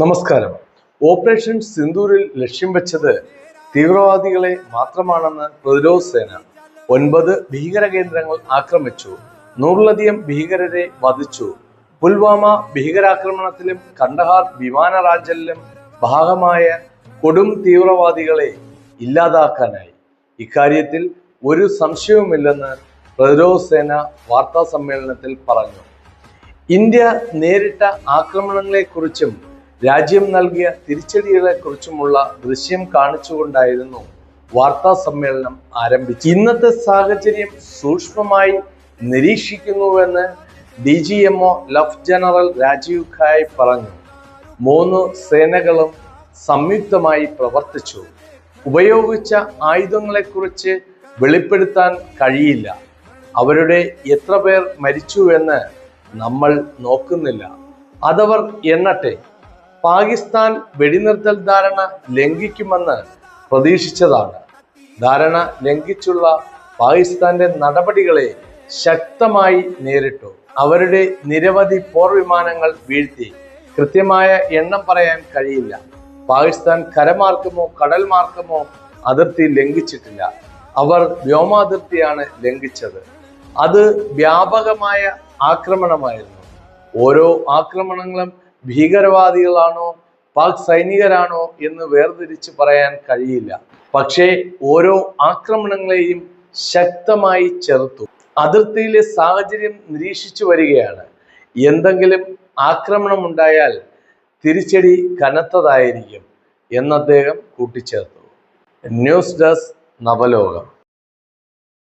നമസ്കാരം. ഓപ്പറേഷൻ സിന്ദൂരിൽ ലക്ഷ്യം വെച്ചത് തീവ്രവാദികളെ മാത്രമാണെന്ന് പ്രതിരോധ സേന. ഒൻപത് ഭീകര കേന്ദ്രങ്ങൾ ആക്രമിച്ചു. നൂറിലധികം ഭീകരരെ വധിച്ചു. പുൽവാമ ഭീകരാക്രമണത്തിലും കണ്ടഹാർ റാജലിലും ഭാഗമായ കൊടും തീവ്രവാദികളെ ഇല്ലാതാക്കാനായി. ഇക്കാര്യത്തിൽ ഒരു സംശയവുമില്ലെന്ന് പ്രതിരോധ സേന വാർത്താ സമ്മേളനത്തിൽ പറഞ്ഞു. ഇന്ത്യ നേരിട്ട ആക്രമണങ്ങളെക്കുറിച്ചും രാജ്യം നൽകിയ തിരിച്ചടികളെക്കുറിച്ചുമുള്ള ദൃശ്യം കാണിച്ചുകൊണ്ടായിരുന്നു വാർത്താ സമ്മേളനം ആരംഭിച്ചു ഇന്നത്തെ സാഹചര്യം സൂക്ഷ്മമായി നിരീക്ഷിക്കുന്നുവെന്ന് ഡി ജി എം ഒ ലഫ് ജനറൽ രാജീവ് ഖായ് പറഞ്ഞു. മൂന്ന് സേനകളും സംയുക്തമായി പ്രവർത്തിച്ചു. ഉപയോഗിച്ച ആയുധങ്ങളെക്കുറിച്ച് വെളിപ്പെടുത്താൻ കഴിയില്ല. അവരുടെ എത്ര പേർ മരിച്ചുവെന്ന് നമ്മൾ നോക്കുന്നില്ല. അതവർ എണ്ണട്ടെ പാകിസ്ഥാൻ വെടിനിർത്തൽ ധാരണ ലംഘിക്കുമെന്ന് പ്രതീക്ഷിച്ചതാണ്. ധാരണ ലംഘിച്ചുള്ള പാകിസ്ഥാന്റെ നടപടികളെ ശക്തമായി നേരിട്ടു. അവരുടെ നിരവധി പോർ വിമാനങ്ങൾ വീഴ്ത്തി. കൃത്യമായ എണ്ണം പറയാൻ കഴിയില്ല. പാകിസ്ഥാൻ കരമാർഗമോ കടൽ മാർഗമോ അതിർത്തി ലംഘിച്ചിട്ടില്ല. അവർ വ്യോമാതിർത്തിയാണ് ലംഘിച്ചത്. അത് വ്യാപകമായ ആക്രമണമായിരുന്നു. ഓരോ ആക്രമണങ്ങളും ഭീകരവാദികളാണോ പാക് സൈനികരാണോ എന്ന് വേർതിരിച്ച് പറയാൻ കഴിയില്ല. പക്ഷേ ഓരോ ആക്രമണങ്ങളെയും ശക്തമായി ചെറുത്തു. അതിർത്തിയിലെ സാഹചര്യം നിരീക്ഷിച്ചു വരികയാണ്. എന്തെങ്കിലും ആക്രമണം ഉണ്ടായാൽ തിരിച്ചടി കനത്തതായിരിക്കും എന്ന് അദ്ദേഹം കൂട്ടിച്ചേർത്തു. News desk Navalokam.